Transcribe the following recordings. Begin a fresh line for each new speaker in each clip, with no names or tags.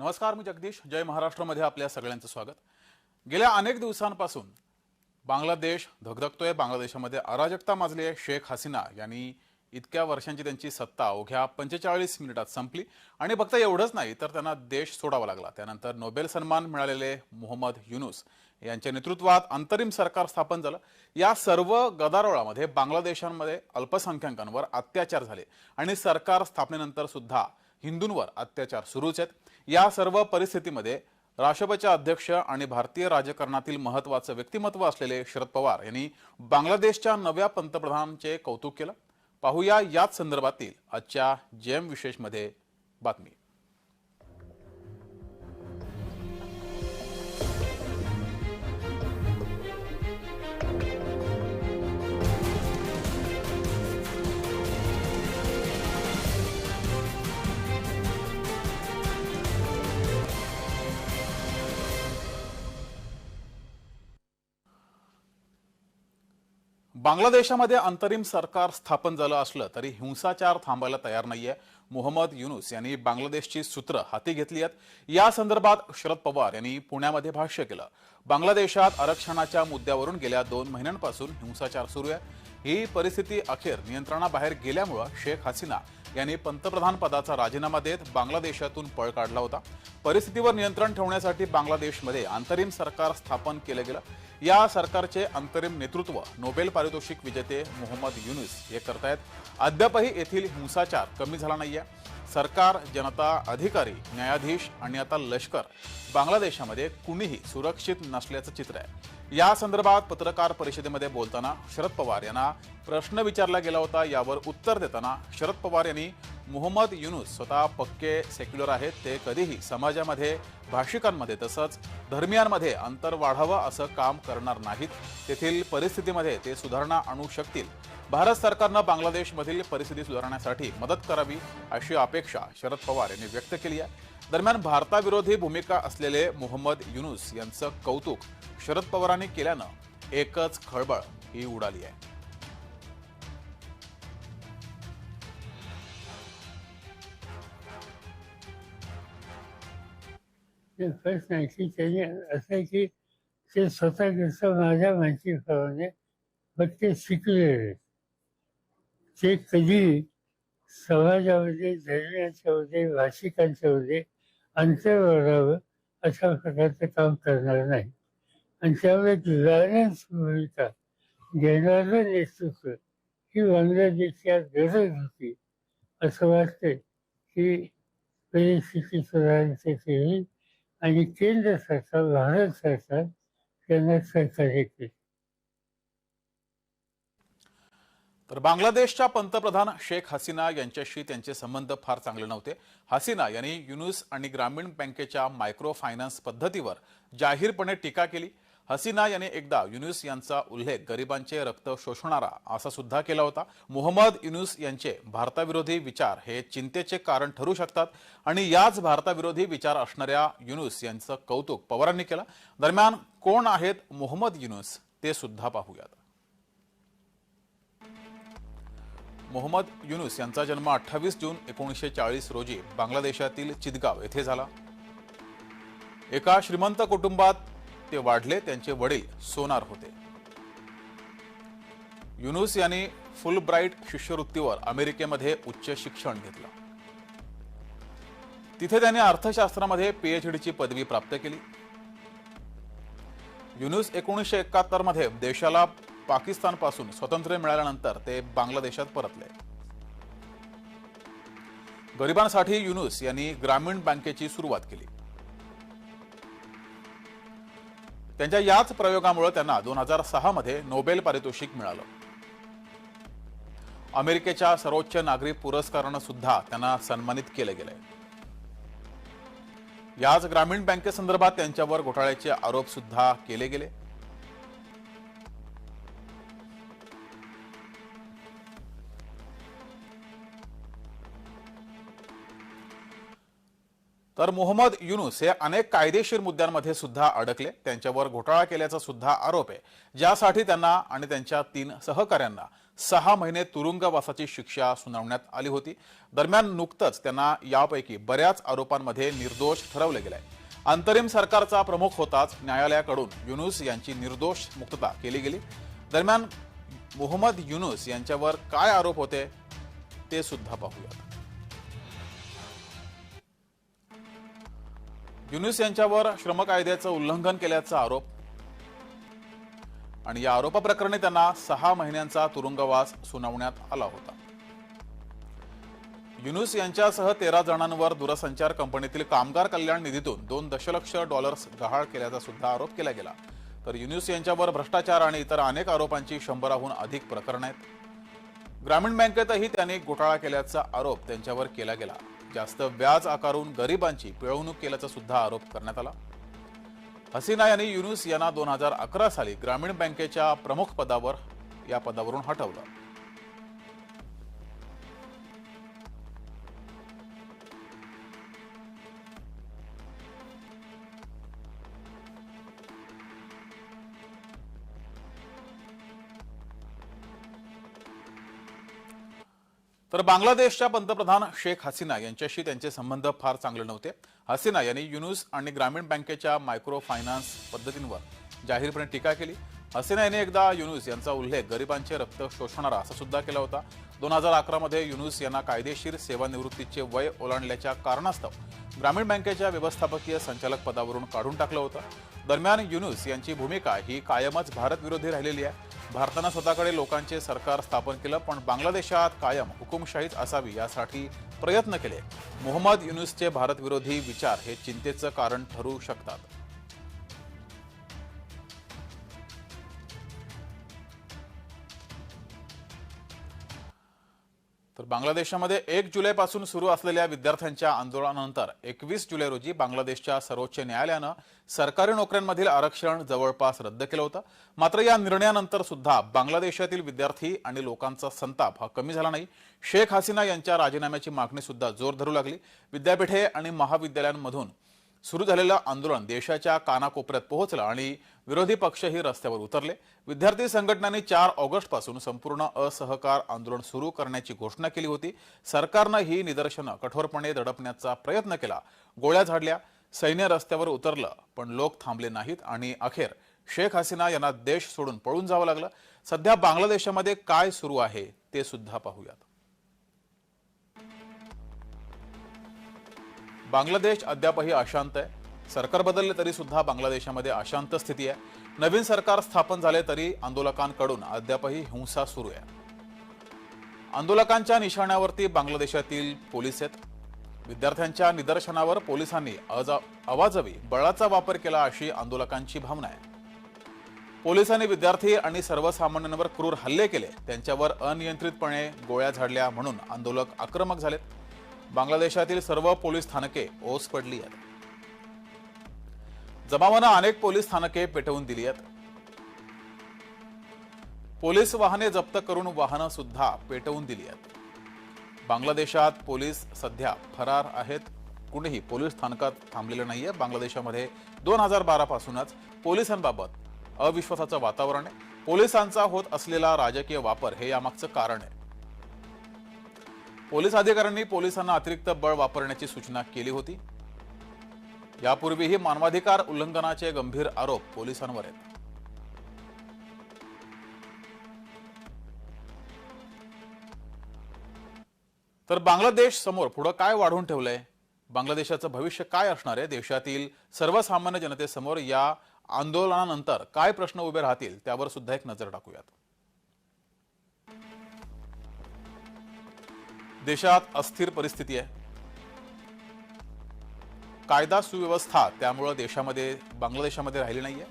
नमस्कार मी जगदीश. जय महाराष्ट्रामध्ये आपल्या सगळ्यांचं स्वागत. गेल्या अनेक दिवसांपासून बांगलादेश धगधगतोय. बांगलादेशामध्ये अराजकता माजली आहे शेख हसीना. यांनी इतक्या वर्षांची त्यांची सत्ता अवघ्या पंचेचाळीस मिनिटात संपली. आणि फक्त एवढंच नाही तर त्यांना देश सोडावा लागला. त्यानंतर नोबेल सन्मान मिळालेले मोहम्मद युनुस यांच्या नेतृत्वात अंतरिम सरकार स्थापन झालं. या सर्व गदारोळामध्ये बांगलादेशांमध्ये अल्पसंख्याकांवर अत्याचार झाले. आणि सरकार स्थापनेनंतर सुद्धा हिंदूंवर अत्याचार सुरूच आहेत. या सर्व परिस्थितीमध्ये राष्ट्रपतीचे अध्यक्ष आणि भारतीय राजकारणातील महत्वाचं व्यक्तिमत्व असलेले शरद पवार यांनी बांगलादेशच्या नव्या पंतप्रधानांचे कौतुक केलं. पाहूया याच संदर्भातील आजच्या जेएम विशेषमध्ये बातमी. बांगलादेशामध्ये अंतरिम सरकार स्थापन झालं असलं तरी हिंसाचार थांबायला तयार नाहीये. मोहम्मद युनुस यांनी बांगलादेशची सूत्र हाती घेतली आहेत. या संदर्भात शरद पवार यांनी पुण्यामध्ये भाष्य केलं. बांगलादेशात आरक्षणाच्या मुद्द्यावरून गेल्या दोन महिन्यांपासून हिंसाचार सुरू आहे. ही परिस्थिती अखेर नियंत्रणाबाहेर गेल्यामुळं शेख हसीना यांनी पंतप्रधान पदाचा राजीनामा देत बांगलादेशातून पळ काढला होता. परिस्थितीवर नियंत्रण ठेवण्यासाठी बांगलादेशमध्ये अंतरिम सरकार स्थापन केलं गेलं. या सरकारचे अंतरिम नेतृत्व नोबेल पारितोषिक विजेते मोहम्मद युनिस हे करतायत. अद्यापही येथील हिंसाचार कमी झाला नाही आहे सरकार जनता अधिकारी न्यायाधीश आणि आता लष्कर बांगलादेशामध्ये कुणीही सुरक्षित नसल्याचं चित्र आहे. या संदर्भात पत्रकार परिषदेमध्ये बोलताना शरद पवार यांना प्रश्न विचारला गेला होता. यावर उत्तर देताना शरद पवार यांनी मोहम्मद युनुस स्वतः पक्के सेक्युलर आहेत. ते कधीही समाजामध्ये भाषिकांमध्ये तसंच धर्मियांमध्ये अंतर वाढावं असं काम करणार नाहीत. तेथील परिस्थितीमध्ये ते सुधारणा आणू शकतील. भारत सरकारनं बांगलादेशमधील परिस्थिती सुधारण्यासाठी मदत करावी अशी अपेक्षा शरद पवार यांनी व्यक्त केली आहे दरम्यान भारताविरोधी भूमिका असलेले मोहम्मद युनुस यांचं कौतुक शरद पवारांनी केल्यानं एकच खळबळ ही उडाली आहे
प्रश्न आहे की त्याने असं आहे की ते स्वतः कसं माझ्या मानसिकप्रमाणे फक्त शिकलेले आहेत. ते कधी समाजामध्ये धर्मियांच्या मध्ये भाषिकांच्या मध्ये अंतर वाढावं अशा प्रकारचं काम करणार नाही. आणि त्यामुळे गव्हर्नन्स भूमिका घेणारं नेतृत्व ही बांगलादेशची आज गरज होती. असं वाटतं की परिस्थिती सुधारण्यासाठी होईल आणि केंद्र सरकार भारत सरकार त्यांना सहकार्य केले.
तर बांगलादेशच्या पंतप्रधान शेख हसीना यांच्याशी त्यांचे संबंध फार चांगले नव्हते. हसीना यांनी युनुस आणि ग्रामीण बँकेच्या मायक्रो फायनान्स पद्धतीवर जाहीरपणे टीका केली. हसीना यांनी एकदा युनुस यांचा उल्लेख गरिबांचे रक्त शोषणारा असा सुद्धा केला होता. मोहम्मद युनुस यांचे भारताविरोधी विचार हे चिंतेचे कारण ठरू शकतात आणि याच भारताविरोधी विचार असणाऱ्या युनुस यांचं कौतुक पवारांनी केलं. दरम्यान कोण आहेत मोहम्मद युनुस ते सुद्धा पाहूयात. मोहम्मद युनुस यांचा जन्म अठ्ठावीस जून एकोणीसशे चाळीस रोजी बांगलादेशातील चिदगाव येथे झाला. एका श्रीमंत कुटुंबात ते वाढले त्यांचे वडील सोनार होते. युनुस यांनी फुल ब्राईट शिष्यवृत्तीवर अमेरिकेमध्ये उच्च शिक्षण घेतलं. तिथे त्यांनी अर्थशास्त्रामध्ये पीएचडीची पदवी प्राप्त केली. युनुस एकोणीसशे एकाहत्तरमध्ये देशाला पाकिस्तानपासून स्वातंत्र्य मिळाल्यानंतर ते बांगलादेशात परतले. गरिबांसाठी युनुस यांनी ग्रामीण बँकेची सुरुवात केली. त्यांच्या याच प्रयोगामुळे त्यांना दोन हजार सहा मध्ये नोबेल पारितोषिक मिळालं. अमेरिकेच्या सर्वोच्च नागरी पुरस्कारानं सुद्धा त्यांना सन्मानित केलं गेलंय याच ग्रामीण बँकेसंदर्भात त्यांच्यावर घोटाळ्याचे आरोप सुद्धा केले गेले. तर मोहम्मद युनुस हे अनेक कायदेशीर मुद्द्यांमध्ये सुद्धा अडकले. त्यांच्यावर घोटाळा केल्याचा सुद्धा आरोप आहे. ज्यासाठी त्यांना आणि त्यांच्या तीन सहकाऱ्यांना सहा महिने तुरुंगवासाची शिक्षा सुनावण्यात आली होती. दरम्यान नुकतंच त्यांना यापैकी बऱ्याच आरोपांमध्ये निर्दोष ठरवले गेले. अंतरिम सरकारचा प्रमुख होताच न्यायालयाकडून युनुस यांची निर्दोष मुक्तता केली गेली. दरम्यान मोहम्मद युनुस यांच्यावर काय आरोप होते ते सुद्धा पाहूयात. युनुस यांच्यावर श्रम कायद्याचं उल्लंघन केल्याचा आरोप. आणि या आरोपाप्रकरणी त्यांना सहा महिन्यांचा तुरुंगवास सुनावण्यात आला होता. युनुस यांच्यासह तेरा जणांवर दूरसंचार कंपनीतील कामगार कल्याण निधीतून दोन दशलक्ष डॉलर्स गहाळ केल्याचा सुद्धा आरोप केला गेला. तर युनुस यांच्यावर भ्रष्टाचार आणि इतर अनेक आरोपांची शंभराहून अधिक प्रकरणं आहेत. ग्रामीण बँकेतही त्यांनी घोटाळा केल्याचा आरोप त्यांच्यावर केला गेला. जास्त व्याज आकारून गरिबांची पिळवणूक केल्याचा सुद्धा आरोप करण्यात आला. हसीना यांनी युनुस यांना दोन हजार अकरा साली ग्रामीण बँकेच्या प्रमुख पदावर या पदावरून हटवलं. तर बांगलादेशच्या पंतप्रधान शेख हसीना यांच्याशी त्यांचे संबंध फार चांगले नव्हते. हसीना यांनी युनुस आणि ग्रामीण बँकेच्या मायक्रो फायनान्स पद्धतींवर जाहीरपणे टीका केली. हसीना यांनी एकदा युनुस यांचा उल्लेख गरिबांचे रक्त शोषणारा असा सुद्धा केला होता. दोन हजार अकरामध्ये युनुस यांना कायदेशीर सेवानिवृत्तीचे वय ओलांडल्याच्या कारणास्तव ग्रामीण बँकेच्या व्यवस्थापकीय संचालक पदावरून काढून टाकलं होतं. दरम्यान युनुस यांची भूमिका ही कायमच भारतविरोधी राहिलेली आहे. भारतानं स्वतःकडे लोकांचे सरकार स्थापन केलं पण बांगलादेशात कायम हुकुमशाहीच असावी यासाठी प्रयत्न केले. मोहम्मद युनुसचे भारतविरोधी विचार हे चिंतेचं कारण ठरू शकतात. बांगलादेशामध्ये एक जुलैपासून सुरू असलेल्या विद्यार्थ्यांच्या आंदोलनानंतर एकवीस जुलै रोजी बांगलादेशच्या सर्वोच्च न्यायालयानं सरकारी नोकऱ्यांमधील आरक्षण जवळपास रद्द केलं होतं. मात्र या निर्णयानंतर सुद्धा बांगलादेशातील विद्यार्थी आणि लोकांचा संताप हा कमी झाला नाही. शेख हसीना यांच्या राजीनाम्याची मागणी सुद्धा जोर धरू लागली. विद्यापीठे आणि महाविद्यालयांमधून सुरू झालेलं आंदोलन देशाच्या कानाकोपऱ्यात पोहोचलं आणि विरोधी पक्षही रस्त्यावर उतरले. विद्यार्थी संघटनांनी चार ऑगस्टपासून संपूर्ण असहकार आंदोलन सुरू करण्याची घोषणा केली होती. सरकारनं ही निदर्शनं कठोरपणे दडपण्याचा प्रयत्न केला. गोळ्या झाडल्या सैन्य रस्त्यावर उतरलं पण लोक थांबले नाहीत आणि अखेर शेख हसीना यांना देश सोडून पळून जावं लागलं. सध्या बांगलादेशामध्ये काय सुरू आहे ते सुद्धा पाहूयात. बांगलादेश अद्यापही अशांत आहे. सरकार बदलले तरीसुद्धा बांगलादेशामध्ये अशांत स्थिती आहे. नवीन सरकार स्थापन झाले तरी आंदोलकांकडून अद्यापही हिंसा सुरू आहे. आंदोलकांच्या निशाण्यावरती बांगलादेशातील पोलीस आहेत. विद्यार्थ्यांच्या निदर्शनावर पोलिसांनी अजा- अवाजवी बळाचा वापर केला अशी आंदोलकांची भावना आहे. पोलिसांनी विद्यार्थी आणि सर्वसामान्यांवर क्रूर हल्ले केले. त्यांच्यावर अनियंत्रितपणे गोळ्या झाडल्या म्हणून आंदोलक आक्रमक झालेत. बांगलादेशातील सर्व पोलीस स्थानके ओस पडली आहेत. जमावानं अनेक पोलीस स्थानके पेटवून दिली आहेत. पोलीस वाहने जप्त करून वाहनं सुद्धा पेटवून दिली आहेत. बांगलादेशात पोलीस सध्या फरार आहेत. कुणीही पोलीस स्थानकात थांबलेलं नाहीये. बांगलादेशामध्ये दोन हजार बारा पासूनच पोलिसांबाबत अविश्वासाचं वातावरण आहे. पोलिसांचा होत असलेला राजकीय वापर हे यामागचं कारण आहे. पोलीस अधिकाऱ्यांनी पोलिसांना अतिरिक्त बळ वापरण्याची सूचना केली होती. यापूर्वीही मानवाधिकार उल्लंघनाचे गंभीर आरोप पोलिसांवर आहेत. तर बांगलादेश समोर पुढं काय वाढवून ठेवलंय? बांगलादेशाचं भविष्य काय असणार आहे? देशातील सर्वसामान्य जनतेसमोर या आंदोलनानंतर काय प्रश्न उभे राहतील? त्यावर सुद्धा एक नजर टाकूयात. देशात अस्थिर परिस्थिती आहे. कायदा सुव्यवस्था त्यामुळं देशामध्ये बांगलादेशामध्ये राहिली नाहीये.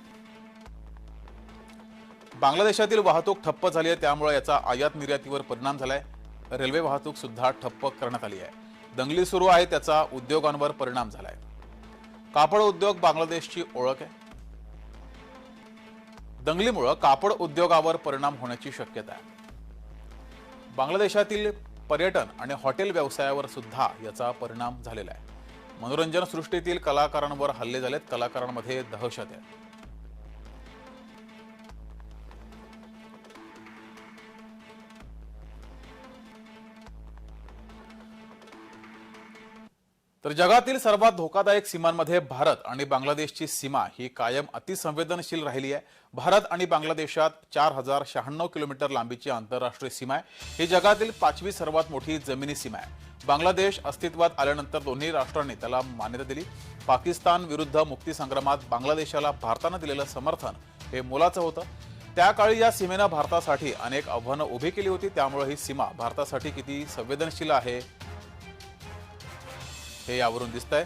बांगलादेशातील वाहतूक ठप्प झाली आहे त्यामुळे याचा आयात निर्यातीवर परिणाम झालाय. रेल्वे वाहतूक सुद्धा ठप्प करण्यात आली आहे. दंगली सुरू आहे त्याचा उद्योगांवर परिणाम झालाय. कापड उद्योग बांगलादेशची ओळख आहे. दंगलीमुळं कापड उद्योगावर परिणाम होण्याची शक्यता आहे. बांगलादेशातील पर्यटन आणि हॉटेल व्यवसायावर सुद्धा याचा परिणाम झालेला आहे. मनोरंजन सृष्टीतील कलाकारांवर हल्ले झालेत. कलाकारांमध्ये दहशत आहे. तर जगातील सर्वात धोकादायक सीमांमध्ये भारत आणि बांगलादेशची सीमा ही कायम अतिसंवेदनशील राहिली आहे. भारत आणि बांगलादेशात चार हजार शहाण्णव किलोमीटर लांबीची आंतरराष्ट्रीय सीमा आहे. ही जगातील पाचवी सर्वात मोठी जमिनी सीमा आहे. बांगलादेश अस्तित्वात आल्यानंतर दोन्ही राष्ट्रांनी त्याला मान्यता दिली. पाकिस्तान विरुद्ध मुक्तीसंग्रामात बांगलादेशाला भारतानं दिलेलं समर्थन हे मोलाचं होतं. त्या काळी या सीमेनं भारतासाठी अनेक आव्हानं उभी केली होती. त्यामुळे ही सीमा भारतासाठी किती संवेदनशील आहे हे यावरून दिसत आहे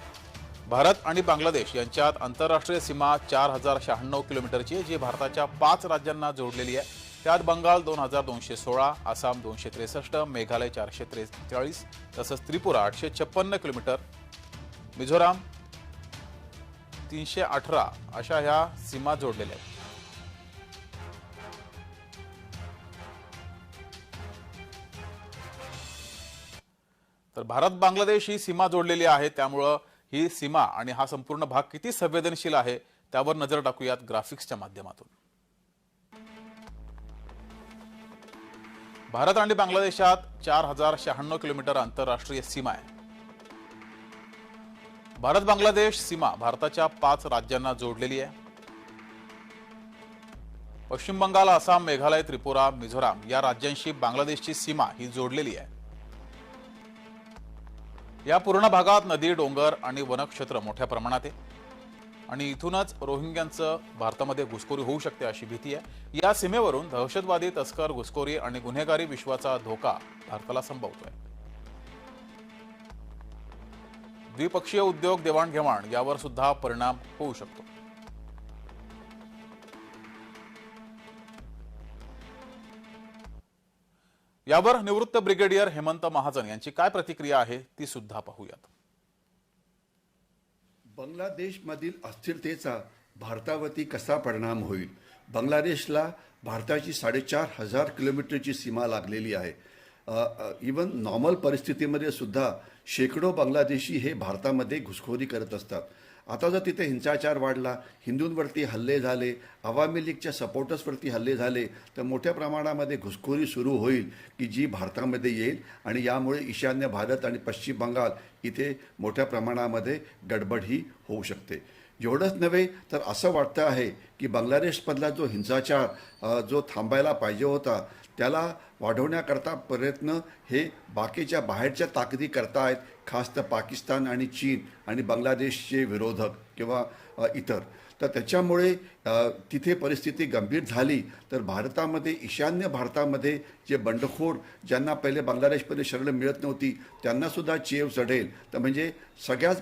भारत आणि बांगलादेश यांच्यात आंतरराष्ट्रीय सीमा चार हजार शहाण्णव किलोमीटरची आहे जी भारताच्या पाच राज्यांना जोडलेली आहे. त्यात बंगाल दोन हजार दोनशे सोळा आसाम दोनशे त्रेसष्ट मेघालय चारशे त्रेचाळीस तसंच त्रिपुरा आठशे छप्पन्न किलोमीटर मिझोराम तीनशे अठरा अशा ह्या सीमा जोडलेल्या आहेत. तर भारत बांगलादेश ही सीमा जोडलेली आहे त्यामुळं ही सीमा आणि हा संपूर्ण भाग किती संवेदनशील आहे त्यावर नजर टाकूयात ग्राफिक्सच्या माध्यमातून. भारत आणि बांगलादेशात चार हजार शहाण्णव किलोमीटर आंतरराष्ट्रीय सीमा आहे. भारत बांगलादेश सीमा भारताच्या पाच राज्यांना जोडलेली आहे. पश्चिम बंगाल आसाम मेघालय त्रिपुरा मिझोराम या राज्यांशी बांगलादेशची सीमा ही जोडलेली आहे. या पूर्ण भागात नदी डोंगर आणि वनक्षेत्र मोठ्या प्रमाणात आहे. आणि इथूनच रोहिंग्यांचं भारतामध्ये घुसखोरी होऊ शकते अशी भीती आहे. या सीमेवरून दहशतवादी तस्कर घुसखोरी आणि गुन्हेगारी विश्वाचा धोका भारताला संभवतोय. द्विपक्षीय उद्योग देवाणघेवाण यावर सुद्धा परिणाम होऊ शकतो. यावर निवृत्त ब्रिगेडियर हेमंत महाजन यांची काय प्रतिक्रिया आहे ती सुद्धा पाहूयात.
बांगलादेशमधील अस्थिरतेचा भारतावरती कसा परिणाम होईल? बांगलादेशला भारताची साडेचार हजार किलोमीटरची सीमा लागलेली आहे. इवन नॉर्मल परिस्थितीमध्ये सुद्धा शेकडो बांगलादेशी हे भारतामध्ये घुसखोरी करत असतात. आता जर तिथे हिंसाचार वाढला हिंदूंवरती हल्ले झाले आवामी लीगच्या सपोर्टर्सवरती हल्ले झाले तर मोठ्या प्रमाणामध्ये घुसखोरी सुरू होईल की जी भारतामध्ये येईल आणि यामुळे ईशान्य भारत आणि पश्चिम बंगाल इथे मोठ्या प्रमाणामध्ये गडबड ही होऊ शकते. एवढंच नव्हे तर असं वाटतं आहे की बांगलादेशमधला जो हिंसाचार जो थांबायला पाहिजे होता त्याला वाढवण्याकरता प्रयत्न हे बाकीच्या बाहेरच्या ताकदी करतायत खास तर पाकिस्तान आणि चीन आणि बांगलादेशचे विरोधक किंवा इतर. तर त्याच्यामुळे तिथे परिस्थिती गंभीर झाली तर भारतामध्ये ईशान्य भारतामध्ये जे बंडखोर ज्यांना पहिले बांगलादेशमध्ये शरण मिळत नव्हती त्यांनासुद्धा चेव चढेल. तर म्हणजे सगळ्याच